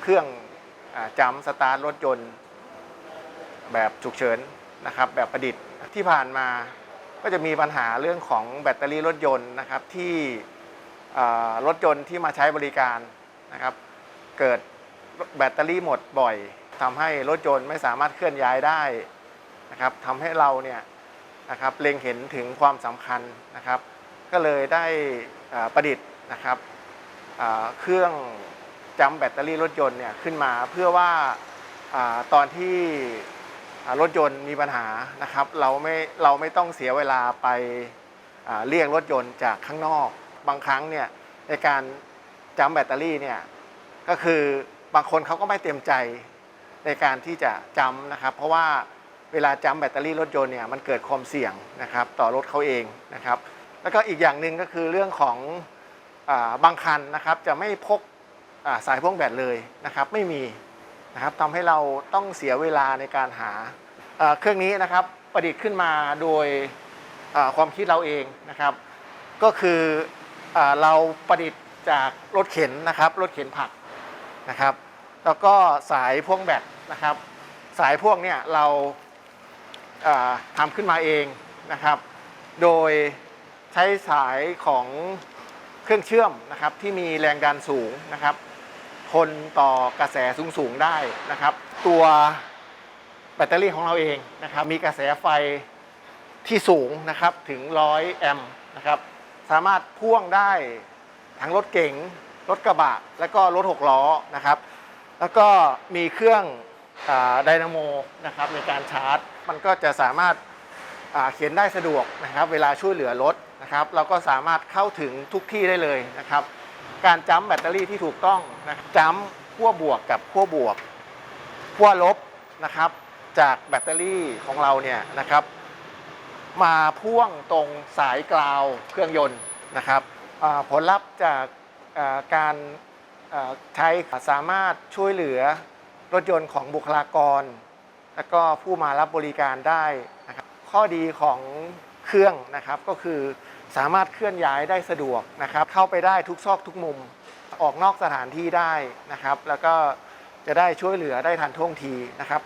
เครื่องอจัมป์สตาร์ทรถยนต์ แบบฉุกเฉินนะครับแบบประดิษฐ์ที่ผ่านมาก็จะมีปัญหาเรื่องของแบตเตอรี่รถยนต์นะครับที่รถยนต์ที่มาใช้บริการนะครับเกิดแบตเตอรี่หมดบ่อยทำให้รถยนต์ไม่สามารถเคลื่อนย้ายได้นะครับทำให้เราเนี่ยนะครับเล็งเห็นถึงความสำคัญนะครับ ก็เลยได้ประดิษฐ์นะครับเครื่อง จำแบตเตอรี่รถยนต์เนี่ยขึ้นมาเพื่อว่าอตอนที่รถยนต์มีปัญหานะครับ เราไม่เราไม่ต้องเสียเวลาไปเรียกรถยนต์จากข้างนอก บางครั้งเนี่ยในการจำแบตเตอรี่เนี่ยก็คือบางคนเขาก็ไม่เต็มใจในการที่จะจำนะครับ เพราะว่าเวลาจำแบตเตอรี่รถยนต์เนี่ยมันเกิดความเสี่ยงนะครับต่อรถเขาเองนะครับ แล้วก็อีกอย่างหนึ่งก็คือเรื่องของอบางคันนะครับจะไม่พก สายพ่วงแบตเลยนะครับไม่มีนะครับทำให้เราต้องเสียเวลาในการหาเครื่องนี้นะครับประดิษฐ์ขึ้นมาโดยความคิดเราเองนะครับ ก็คืออเราประดิษฐ์จากรถเข็นนะครับรถเข็นผักนะครับ แล้วก็สายพ่วงแบตนะครับ สายพ่วงเนี่ยเราทำขึ้นมาเองนะครับ โดยใช้สายของเครื่องเชื่อมนะครับที่มีแรงดันสูงนะครับ ทนต่อกระแสสูงๆได้นะครับ ตัวแบตเตอรี่ของเราเองนะครับมีกระแสไฟที่สูงนะครับถึง 100 แอมป์นะครับสามารถพ่วงได้ทั้งรถเก๋งรถกระบะ และก็รถหกล้อนะครับ แล้วก็มีเครื่องไดนาโมนะครับในการชาร์จ มันก็จะสามารถาเขียนได้สะดวกนะครับ เวลาช่วยเหลือรถนะครับ เราก็สามารถเข้าถึงทุกที่ได้เลยนะครับ การจัมแบตเตอรี่ที่ถูกต้องนะจัมขั้วบวกกับขั้วบวกขั้วลบนะครับ จากแบตเตอรี่ของเราเนี่ยนะครับ มาพ่วงตรงสายกราวเครื่องยนต์นะครับผลลัพธ์จากการใช้สามารถช่วยเหลือรถยนต์ของบุคลากร แล้วก็ผู้มารับบริการได้นะครับข้อดีของ เครื่องนะครับ ก็คือสามารถเคลื่อนย้ายได้สะดวกนะครับ เข้าไปได้ทุกซอกทุกมุม ออกนอกสถานที่ได้นะครับ แล้วก็จะได้ช่วยเหลือได้ทันท่วงทีนะครับ